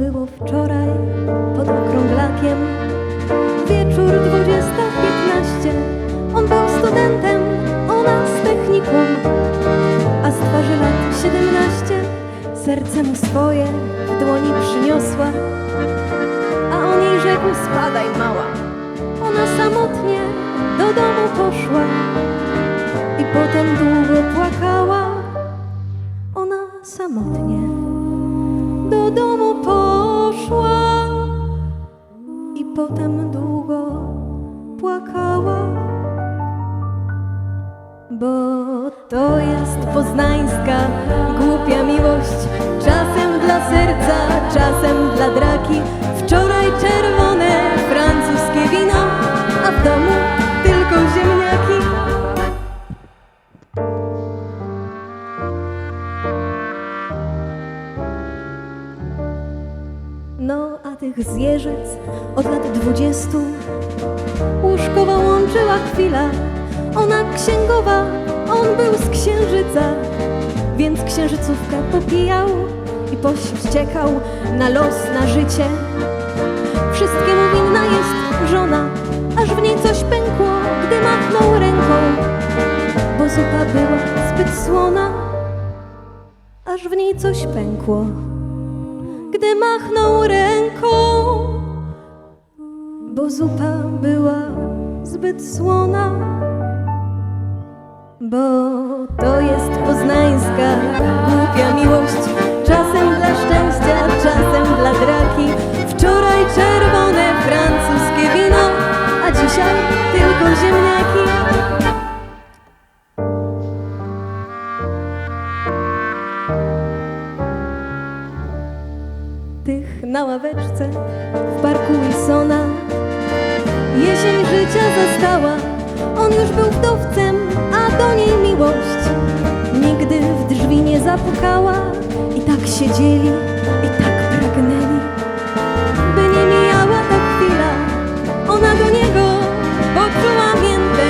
było wczoraj pod okrąglakiem. Wieczór 20.15, on był studentem, ona z technikum, a z twarzy lat 17 serce mu swoje w dłoni przyniosła, a on jej rzekł spadaj mała. Ona samotnie do domu poszła. I potem długo to jest poznańska głupia miłość, czasem dla serca, czasem dla draki. Wczoraj czerwone francuskie wino, a w domu tylko ziemniaki. No, a tych zwierzyc od lat dwudziestu Łóżkowa łączyła chwila Ona księgowa, on był z księżyca Więc księżycówkę popijał I pościekał na los, na życie Wszystkiemu winna jest żona Aż w niej coś pękło, gdy machnął ręką Bo zupa była zbyt słona Aż w niej coś pękło gdy machnął ręką, bo zupa była zbyt słona. Bo to jest poznańska głupia miłość, czasem dla szczęścia, czasem dla draki. Wczoraj czerwone francuskie wino, a dzisiaj tylko ziemniaki. tych na ławeczce w parku Wilsona. Jesień życia zastała, on już był wdowcem, a do niej miłość nigdy w drzwi nie zapukała. I tak siedzieli, i tak pragnęli, by nie mijała ta chwila. Ona do niego poczuła miętę,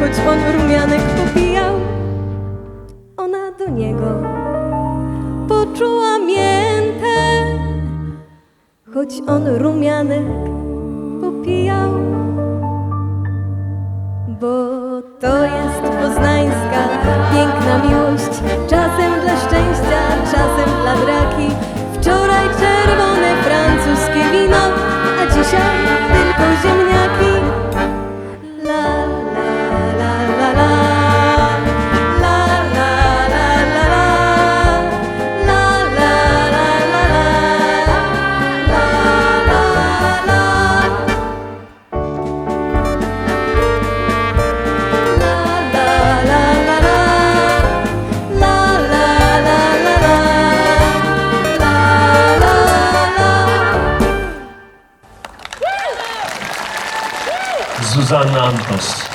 choć on rumianek popijał. Ona do niego poczuła miętę, choć on rumianek popijał. Bo to jest poznańska piękna miłość, czasem dla szczęścia, czasem dla Susanne Antos.